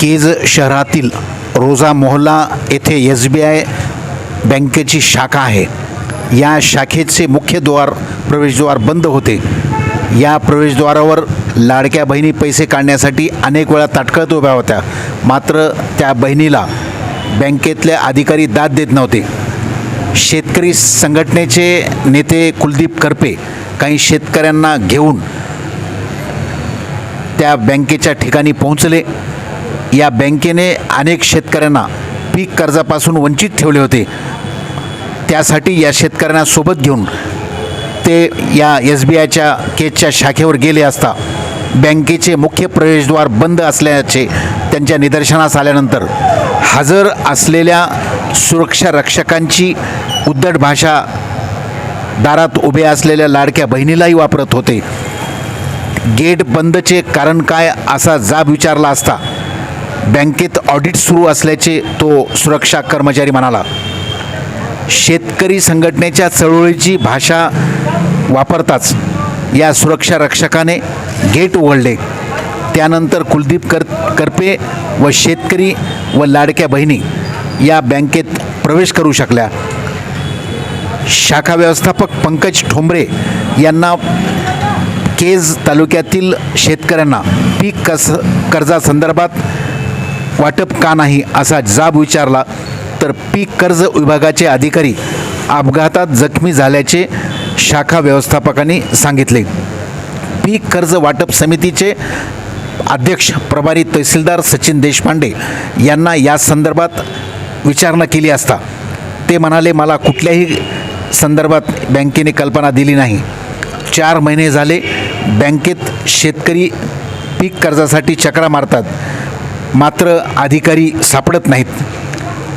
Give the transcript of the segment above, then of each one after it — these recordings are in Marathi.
केज शहरातील रोजा मोहल्ला येथे एस बी आय बँकेची शाखा आहे. या शाखेचे मुख्य द्वार प्रवेशद्वार बंद होते. या प्रवेशद्वारावर लाडक्या बहिणी पैसे काढण्यासाठी अनेक वेळा ताटकळत उभ्या होत्या. मात्र त्या बहिणीला बँकेतले अधिकारी दाद देत नव्हते. शेतकरी संघटनेचे नेते कुलदीप करपे काही शेतकऱ्यांना घेऊन त्या बँकेच्या ठिकाणी पोहोचले. या बँकेने अनेक शेतकऱ्यांना पीक कर्जापासून वंचित ठेवले होते. त्यासाठी या शेतकऱ्यांना सोबत घेऊन ते या एस बी आयच्या केचच्या शाखेवर गेले असता बँकेचे मुख्य प्रवेशद्वार बंद असल्याचे त्यांच्या निदर्शनास आल्यानंतर हजर असलेल्या सुरक्षा रक्षकांची उद्धट भाषा दारात उभे असलेल्या लाडक्या बहिणीलाही वापरत होते. गेट बंदचे कारण काय असा जाब विचारला असता बँकेत ऑडिट सुरू असल्याचे तो सुरक्षा कर्मचारी म्हणाला. शेतकरी संघटनेच्या चळवळीची भाषा वापरताच या सुरक्षा रक्षकाने गेट उघडले त्यानंतर कुलदीप कर करपे व शेतकरी व लाडक्या बहिणी या बँकेत प्रवेश करू शकल्या. शाखा व्यवस्थापक पंकज ठोंबरे यांना केज तालुक्यातील शेतकऱ्यांना पीक कस कर्जासंदर्भात वाटप का नाही असा जाब विचारला तर पीक कर्ज विभागाचे अधिकारी अपघातात जखमी झाल्याचे शाखा व्यवस्थापकांनी सांगितले. पीक कर्ज वाटप समितीचे अध्यक्ष प्रभारी तहसीलदार सचिन देशपांडे यांना या संदर्भात विचारणा केली असता ते म्हणाले मला कुठल्याही संदर्भात बँकेने कल्पना दिली नाही. चार महिने झाले बँकेत शेतकरी पीक कर्जासाठी चक्रा मारतात. मात्र अधिकारी सापडत नाहीत.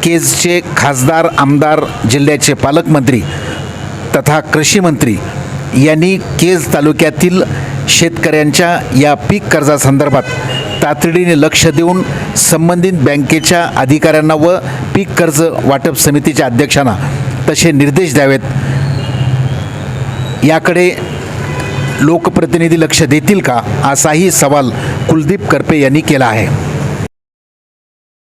केजचे खासदार आमदार जिल्ह्याचे पालकमंत्री तथा कृषी मंत्री यांनी केज तालुक्यातील शेतकऱ्यांच्या या पीक कर्जासंदर्भात तातडीने लक्ष देऊन संबंधित बँकेच्या अधिकाऱ्यांना व पीक कर्ज वाटप समितीच्या अध्यक्षांना तसे निर्देश द्यावेत. याकडे लोकप्रतिनिधी लक्ष देतील का असाही सवाल कुलदीप करपे यांनी केला आहे.